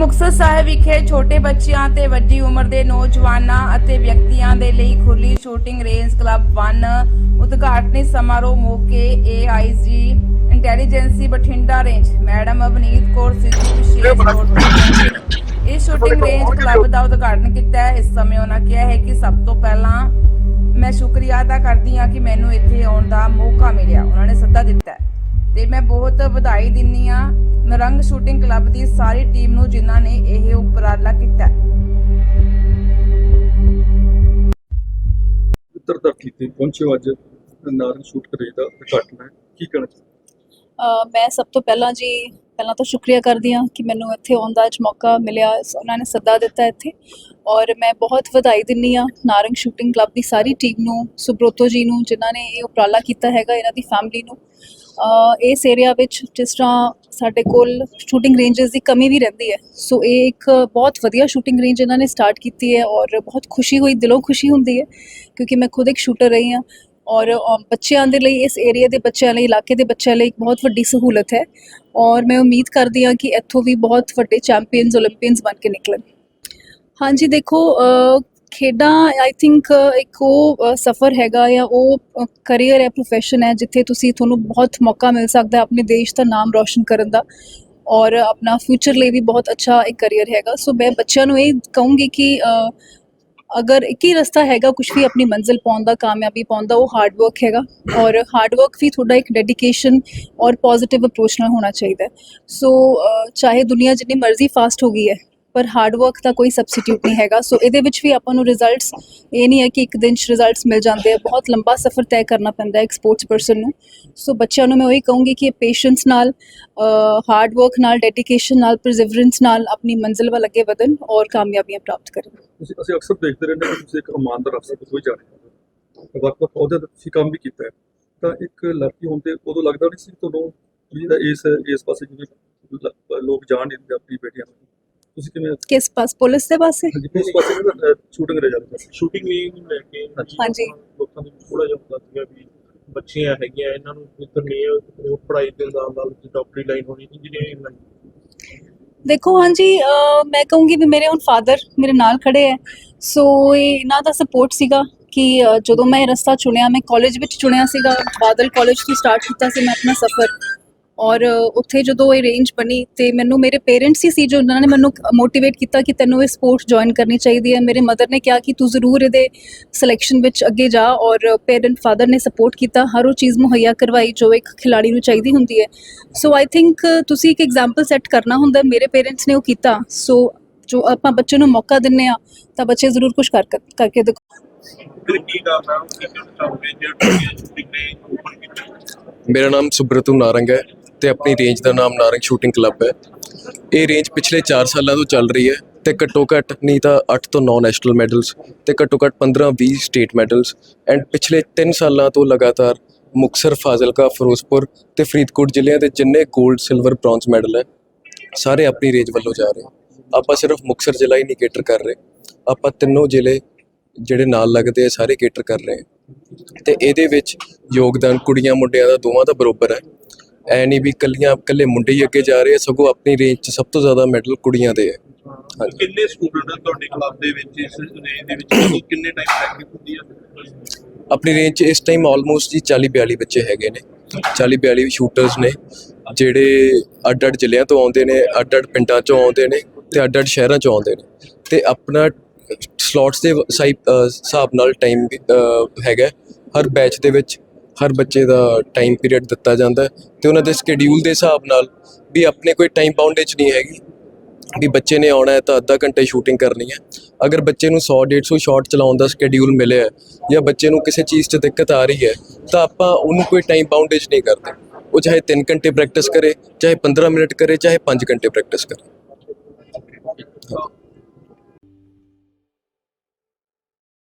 ਮੁਕਤਸਰ ਸਾਹਿਬ ਵਿਖੇ ਛੋਟੇ ਬੱਚਿਆਂ ਤੇ ਵੱਡੀ ਉਮਰ ਦੇ ਨੌਜਵਾਨਾਂ ਅਤੇ ਵਿਅਕਤੀਆਂ ਦੇ ਲਈ ਖੁੱਲੀ ਸ਼ੂਟਿੰਗ ਰੇਂਜ ਕਲੱਬ 1 ਉਦਘਾਟਨੀ ਸਮਾਰੋਹ ਮੌਕੇ AIG intelligence Bathinda range. Madam Avneet Kaur Sidhu ਵਿਸ਼ੇਸ਼ ਤੌਰ ਇਸ ਸ਼ੂਟਿੰਗ ਰੇਂਜ ਕਲੱਬ ਦਾ ਉਦਘਾਟਨ ਕੀਤਾ ਹੈ। ਇਸ ਸਮੇਂ ਉਹਨਾਂ ਕਿਹਾ ਹੈ ਕਿ ਸਭ ਤੋਂ ਪਹਿਲਾਂ ਮੈਂ ਸ਼ੁਕਰੀਆ ਅਦਾ ਕਰਦੀ ਹਾਂ ਕਿ ਮੈਨੂੰ ਇੱਥੇ ਆਉਣ ਦਾ ਮੌਕਾ ਮਿਲਿਆ। ਉਹਨਾਂ ਨੇ ਸੱਦਾ ਦਿੱਤਾ ਤੇ ਮੈਂ ਬਹੁਤ ਵਧਾਈ ਦਿੰਨੀ ਆ ਨਰੰਗ ਸ਼ੂਟਿੰਗ ਕਲੱਬ ਦੀ ਸਾਰੀ ਟੀਮ ਨੂੰ ਜਿਨ੍ਹਾਂ ਨੇ ਇਹ ਉਪਰਾਲਾ ਕੀਤਾ। ਉੱਤਰ ਧਰਤੀ ਤੇ ਪਹੁੰਚੇ ਹੋ ਅੱਜ। ਨਾਰੰਗ ਸ਼ੂਟ ਕਰੇ ਦਾ ਉਦਘਾਟਨ ਹੈ। ਕੀ ਕਹਿਣਾ ਚਾਹੁੰਦੇ ਮੈਂ ਸਭ ਤੋਂ ਪਹਿਲਾਂ ਜੀ ਪਹਿਲਾਂ ਤਾਂ ਸ਼ੁਕਰੀਆ ਕਰਦੀ ਹਾਂ ਕਿ ਮੈਨੂੰ ਇੱਥੇ ਆਉਣ ਦਾ ਅੱਜ ਮੌਕਾ ਮਿਲਿਆ। ਉਹਨਾਂ ਨੇ ਸੱਦਾ ਦਿੱਤਾ ਇੱਥੇ। ਔਰ ਮੈਂ ਬਹੁਤ ਵਧਾਈ ਦਿੰਨੀ ਆ ਨਾਰੰਗ ਸ਼ੂਟਿੰਗ ਕਲੱਬ ਦੀ ਸਾਰੀ ਟੀਮ ਨੂੰ ਸੁਬ੍ਰੋਤੋ ਜੀ ਨੂੰ ਜਿਨ੍ਹਾਂ ਨੇ ਇਹ ਉਪਰਾਲਾ ਕੀਤਾ ਹੈਗਾ ਇਹਨਾਂ ਦੀ ਫੈਮਿਲੀ ਨੂੰ। ਇਸ ਏਰੀਆ ਵਿੱਚ ਜਿਸ ਤਰ੍ਹਾਂ ਸਾਡੇ ਕੋਲ ਸ਼ੂਟਿੰਗ ਰੇਂਜਸ ਦੀ ਕਮੀ ਵੀ ਰਹਿੰਦੀ ਹੈ। ਸੋ ਇਹ ਇੱਕ ਬਹੁਤ ਵਧੀਆ ਸ਼ੂਟਿੰਗ ਰੇਂਜ ਇਹਨਾਂ ਨੇ ਸਟਾਰਟ ਕੀਤੀ ਹੈ ਔਰ ਬਹੁਤ ਖੁਸ਼ੀ ਹੋਈ, ਦਿਲੋਂ ਖੁਸ਼ੀ ਹੁੰਦੀ ਹੈ ਕਿਉਂਕਿ ਮੈਂ ਖੁਦ ਇੱਕ ਸ਼ੂਟਰ ਰਹੀ ਹਾਂ ਔਰ ਬੱਚਿਆਂ ਦੇ ਲਈ, ਇਸ ਏਰੀਆ ਦੇ ਬੱਚਿਆਂ ਲਈ, ਇਲਾਕੇ ਦੇ ਬੱਚਿਆਂ ਲਈ ਇੱਕ ਬਹੁਤ ਵੱਡੀ ਸਹੂਲਤ ਹੈ ਔਰ ਮੈਂ ਉਮੀਦ ਕਰਦੀ ਹਾਂ ਕਿ ਇੱਥੋਂ ਵੀ ਬਹੁਤ ਵੱਡੇ ਚੈਂਪੀਅਨਸ 올림픽ਸ ਬਣ ਕੇ ਨਿਕਲਣ। ਹਾਂਜੀ, ਦੇਖੋ ਖੇਡਾਂ ਆਈ ਥਿੰਕ ਇੱਕ ਉਹ ਸਫਰ ਹੈਗਾ ਜਾਂ ਉਹ ਕੈਰੀਅਰ ਹੈ ਪ੍ਰੋਫੈਸ਼ਨ ਹੈ, ਜਿੱਥੇ ਤੁਸੀਂ ਤੁਹਾਨੂੰ ਬਹੁਤ ਮੌਕਾ ਮਿਲ ਸਕਦਾ ਆਪਣੇ ਦੇਸ਼ ਦਾ ਨਾਮ ਰੌਸ਼ਨ ਕਰਨ ਦਾ ਔਰ ਆਪਣਾ ਫਿਊਚਰ ਲਈ ਵੀ ਬਹੁਤ ਅੱਛਾ ਇੱਕ ਕੈਰੀਅਰ ਹੈਗਾ। ਸੋ ਮੈਂ ਬੱਚਿਆਂ ਨੂੰ ਇਹ ਕਹੂੰਗੀ ਕਿ ਅਗਰ ਇੱਕ ਹੀ ਰਸਤਾ ਹੈਗਾ ਕੁਝ ਵੀ ਆਪਣੀ ਮੰਜ਼ਿਲ ਪਾਉਣ ਦਾ, ਕਾਮਯਾਬੀ ਪਾਉਣ ਦਾ, ਉਹ ਹਾਰਡ ਵਰਕ ਹੈਗਾ ਔਰ ਹਾਰਡ ਵਰਕ ਵੀ ਤੁਹਾਡਾ ਇੱਕ ਡੈਡੀਕੇਸ਼ਨ ਔਰ ਪੋਜ਼ਿਟਿਵ ਅਪਰੋਚ ਨਾਲ ਹੋਣਾ ਚਾਹੀਦਾ ਸੋ ਚਾਹੇ ਦੁਨੀਆ ਜਿੰਨੀ ਮਰਜ਼ੀ ਫਾਸਟ ਹੋ ਗਈ ਹੈ ਪਰ ਹਾਰਡ ਵਰਕ ਦਾ ਕੋਈ ਸਬਸਟੀਟਿਊਟ ਨਹੀਂ ਹੈਗਾ। ਸੋ ਇਹਦੇ ਵਿੱਚ ਵੀ ਆਪਾਂ ਨੂੰ ਰਿਜ਼ਲਟਸ ਇਹ ਨਹੀਂ ਹੈ ਕਿ ਇੱਕ ਦਿਨ 'ਚ ਰਿਜ਼ਲਟਸ ਮਿਲ ਜਾਂਦੇ ਆ। ਬਹੁਤ ਲੰਬਾ ਸਫ਼ਰ ਤੈਅ ਕਰਨਾ ਪੈਂਦਾ ਹੈ ਇੱਕ ਸਪੋਰਟਸ ਪਰਸਨ ਨੂੰ। ਸੋ ਬੱਚਿਆਂ ਨੂੰ ਮੈਂ ਉਹੀ ਕਹੂੰਗੀ ਕਿ ਪੇਸ਼ੈਂਸ ਨਾਲ ਹਾਰਡ ਵਰਕ ਨਾਲ ਡੈਡੀਕੇਸ਼ਨ ਨਾਲ ਪਰਸਿਵਰੈਂਸ ਨਾਲ ਆਪਣੀ ਮੰਜ਼ਿਲ ਵੱਲ ਅੱਗੇ ਵਧਣ ਔਰ ਕਾਮਯਾਬੀਆਂ ਪ੍ਰਾਪਤ ਕਰਨ। ਤੁਸੀਂ, ਅਸੀਂ ਅਕਸਰ ਦੇਖਦੇ ਰਹਿੰਦੇ ਹਾਂ ਕਿ ਤੁਸੀਂ ਇੱਕ ਇਮਾਨਦਾਰ ਅਫਸਰ ਤੋਂ ਕੋਈ ਜਾਣੇ ਵੱਖ ਵੱਖ ਅਹੁਦੇ ਤੇ ਤੁਸੀਂ ਕੰਮ ਵੀ ਕੀਤਾ ਹੈ। ਤਾਂ ਇੱਕ ਲੜਕੀ ਹੋਣ ਤੇ ਉਦੋਂ ਲੱਗਦਾ ਨਹੀਂ ਸੀ ਤੁਹਾਨੂੰ ਵੀ ਇਹਦਾ ਇਸ ਇਸ ਪਾਸੇ ਜਿਵੇਂ ਲ- ਲੋਕ ਜਾਣ ਨਹੀਂ ਦਿੰਦੇ ਆਪਣੀ ਬੇਟੀਆਂ ਨੂੰ। ਤੁਸੀਂ ਕਿਵੇਂ ਕਿਸ ਪਾਸ? ਪੁਲਿਸ ਦੇ ਪਾਸੇ? ਹਾਂਜੀ ਉਸ ਪਾਸੇ ਸ਼ੂਟਿੰਗ ਰਹਿ ਜਾਂਦੀ ਸ਼ੂਟਿੰਗ ਨੂੰ ਲੈ ਕੇ ਹਾਂਜੀ। ਲੋਕਾਂ ਨੂੰ ਥੋੜਾ ਜਿਹਾ ਹੁੰਦਾ ਸੀਗਾ ਵੀ ਬੱਚੀਆਂ ਹੈਗੀਆਂ ਇਹਨਾਂ ਨੂੰ ਇੱਧਰ ਨਹੀਂ ਹੈ, ਉਹ ਪੜ੍ਹਾਈ ਦੇ ਨਾਲ ਨਾਲ ਡਾਕਟਰੀ ਲਾਈਨ ਹੋਣੀ ਇੰਜੀਨੀਅਰਿੰਗ ਲਾਈਨ ਦੇਖੋ ਹਾਂਜੀ ਮੈਂ ਕਹੂੰਗੀ ਵੀ ਮੇਰੇ ਹੁਣ ਫਾਦਰ ਮੇਰੇ ਨਾਲ ਖੜੇ ਹੈ। ਸੋ ਇਹ ਇਹਨਾਂ ਦਾ ਸਪੋਰਟ ਸੀਗਾ ਕਿ ਜਦੋਂ ਮੈਂ ਇਹ ਰਸਤਾ ਚੁਣਿਆ ਮੈਂ ਕਾਲਜ ਵਿੱਚ ਚੁਣਿਆ ਸੀਗਾ ਬਾਦਲ ਕਾਲਜ ਤੋਂ ਸਟਾਰਟ ਕੀਤਾ ਸੀ ਮੈਂ ਆਪਣਾ ਸਫ਼ਰ। ਔਰ ਉੱਥੇ ਜਦੋਂ ਇਹ ਰੇਂਜ ਬਣੀ ਤੇ ਮੈਨੂੰ ਮੇਰੇ ਪੇਰੈਂਟਸ ਹੀ ਸੀ ਜੋ ਉਹਨਾਂ ਨੇ ਮੈਨੂੰ ਮੋਟੀਵੇਟ ਕੀਤਾ ਕਿ ਤੈਨੂੰ ਇਹ ਸਪੋਰਟ ਜੁਆਇਨ ਕਰਨੀ ਚਾਹੀਦੀ ਹੈ। ਮੇਰੇ ਮਦਰ ਨੇ ਕਿਹਾ ਕਿ ਤੂੰ ਜ਼ਰੂਰ ਇਹਦੇ ਸਿਲੈਕਸ਼ਨ ਵਿੱਚ ਅੱਗੇ ਜਾ ਔਰ ਪੇਰੈਂਟ ਫਾਦਰ ਨੇ ਸਪੋਰਟ ਕੀਤਾ। ਹਰ ਉਹ ਚੀਜ਼ ਮੁਹੱਈਆ ਕਰਵਾਈ ਜੋ ਇੱਕ ਖਿਲਾੜੀ ਨੂੰ ਚਾਹੀਦੀ ਹੁੰਦੀ ਹੈ। ਸੋ ਆਈ ਥਿੰਕ ਤੁਸੀਂ ਇੱਕ ਐਗਜ਼ਾਮਪਲ ਸੈੱਟ ਕਰਨਾ ਹੁੰਦਾ ਮੇਰੇ ਪੇਰੈਂਟਸ ਨੇ ਉਹ ਕੀਤਾ। ਸੋ ਜੋ ਆਪਾਂ ਬੱਚੇ ਨੂੰ ਮੌਕਾ ਦਿੰਨੇ ਆ ਤਾਂ ਬੱਚੇ ਜ਼ਰੂਰ ਕੁਝ ਕਰ ਕਰ- ਕਰਕੇ ਦਿਖਾ ਮੇਰਾ ਨਾਮ ਸੁਬ੍ਰਤੂ ਨਾਰੰਗ ਹੈ। ਤੇ ਆਪਣੀ ਰੇਂਜ ਦਾ ਨਾਮ ਨਾਰੰਗ ਸ਼ੂਟਿੰਗ ਕਲੱਬ ਹੈ। ਇਹ ਰੇਂਜ ਪਿਛਲੇ 4 ਸਾਲਾਂ ਤੋਂ ਚੱਲ ਰਹੀ ਹੈ ਤੇ ਘੱਟੋ ਘੱਟ ਨਹੀਂ ਤਾਂ 8 ਤੋਂ 9 ਨੈਸ਼ਨਲ ਮੈਡਲਸ ਤੇ ਘੱਟੋ ਘੱਟ 15 20 ਸਟੇਟ ਮੈਡਲਸ ਐਂਡ ਪਿਛਲੇ 3 ਸਾਲਾਂ ਤੋਂ ਲਗਾਤਾਰ ਮੁਕਸਰ ਫਾਜ਼ਿਲਕਾ, ਫਿਰੋਜ਼ਪੁਰ ਤੇ ਫਰੀਦਕੋਟ ਜ਼ਿਲ੍ਹਿਆਂ ਦੇ ਜਿੰਨੇ 골ਡ ਸਿਲਵਰ ਬ੍ਰੌਂਜ਼ ਮੈਡਲ ਹੈ, ਸਾਰੇ ਆਪਣੀ ਰੇਂਜ ਵੱਲੋਂ ਜਾ ਰਹੇ ਆਪਾਂ ਸਿਰਫ ਮੁਕਸਰ ਜ਼ਿਲ੍ਹਾ ਹੀ ਨਹੀਂ ਕੇਟਰ ਕਰ ਰਹੇ, ਆਪਾਂ ਤਿੰਨੋਂ ਜ਼ਿਲ੍ਹੇ ਜਿਹੜੇ ਨਾਲ ਲੱਗਦੇ ਆ, ਸਾਰੇ ਕੇਟਰ ਕਰ ਰਹੇ ਆ ਤੇ ਇਹਦੇ ਵਿੱਚ ਯੋਗਦਾਨ ਕੁੜੀਆਂ ਮੁੰਡਿਆਂ ਦਾ ਦੋਵਾਂ ਦਾ ਬਰੋਬਰ ਹੈ। ਐ ਨਹੀਂ ਵੀ ਕੱਲੀਆਂ ਕੱਲੇ ਮੁੰਡੇ ਹੀ ਅੱਗੇ ਜਾ ਰਹੇ ਆ ਸਗੋਂ ਆਪਣੀ ਰੇਂਜ 'ਚ ਸਭ ਤੋਂ ਜ਼ਿਆਦਾ ਮੈਡਲ ਕੁੜੀਆਂ ਦੇ ਹੈ। ਕਿੰਨੇ ਸਟੂਡੈਂਟ ਤੁਹਾਡੇ ਕਲੱਬ ਦੇ ਵਿੱਚ ਇਸ ਰੇਂਜ ਦੇ ਵਿੱਚ ਕਿੰਨੇ ਟਾਈਮ ਪ੍ਰੈਕਟਿਸ ਹੁੰਦੀ ਹੈ ਆਪਣੀ ਰੇਂਜ 'ਚ ਇਸ ਟਾਈਮ ਆਲਮੋਸਟ ਜੀ 40 42 ਬੱਚੇ ਹੈਗੇ ਨੇ 40 42 ਸ਼ੂਟਰਸ ਨੇ ਜਿਹੜੇ ਅੱਡ ਅੱਡ ਜ਼ਿਲ੍ਹਿਆਂ ਤੋਂ ਆਉਂਦੇ ਨੇ ਅੱਡ ਅੱਡ ਪਿੰਡਾਂ 'ਚੋਂ ਆਉਂਦੇ ਨੇ ਤੇ ਅੱਡ ਅੱਡ ਸ਼ਹਿਰਾਂ 'ਚੋਂ ਆਉਂਦੇ ਨੇ ਤੇ ਆਪਣਾ ਸਲੋਟਸ ਦੇ ਹਿਸਾਬ ਨਾਲ ਟਾਈਮ ਹੈਗਾ। ਹਰ ਬੈਚ ਦੇ ਵਿੱਚ ਹਰ ਬੱਚੇ ਦਾ ਟਾਈਮ ਪੀਰੀਅਡ ਦਿੱਤਾ ਜਾਂਦਾ ਹੈ ਤੇ ਉਹਨਾਂ ਦੇ ਸਕੇਡਿਊਲ ਦੇ ਹਿਸਾਬ ਨਾਲ ਵੀ ਆਪਣੇ ਕੋਈ ਟਾਈਮ ਬਾਉਂਡੇਜ ਨਹੀਂ ਹੈਗੀ, ਵੀ ਬੱਚੇ ਨੇ ਆਉਣਾ ਹੈ ਤਾਂ ਅੱਧਾ ਘੰਟੇ ਸ਼ੂਟਿੰਗ ਕਰਨੀ ਹੈ। ਅਗਰ ਬੱਚੇ ਨੂੰ 100 150 ਸ਼ਾਟ ਚਲਾਉਣ ਦਾ ਸਕੇਡਿਊਲ ਮਿਲਿਆ ਹੈ ਜਾਂ ਬੱਚੇ ਨੂੰ ਕਿਸੇ ਚੀਜ਼ 'ਚ ਦਿੱਕਤ ਆ ਰਹੀ ਹੈ, ਤਾਂ ਆਪਾਂ ਉਹਨੂੰ ਕੋਈ ਟਾਈਮ ਬਾਉਂਡੇਜ ਨਹੀਂ ਕਰਦੇ। ਉਹ ਚਾਹੇ 3 ਘੰਟੇ ਪ੍ਰੈਕਟਿਸ ਕਰੇ, ਚਾਹੇ 15 ਮਿੰਟ ਕਰੇ, ਚਾਹੇ 5 ਘੰਟੇ ਪ੍ਰੈਕਟਿਸ ਕਰੇ।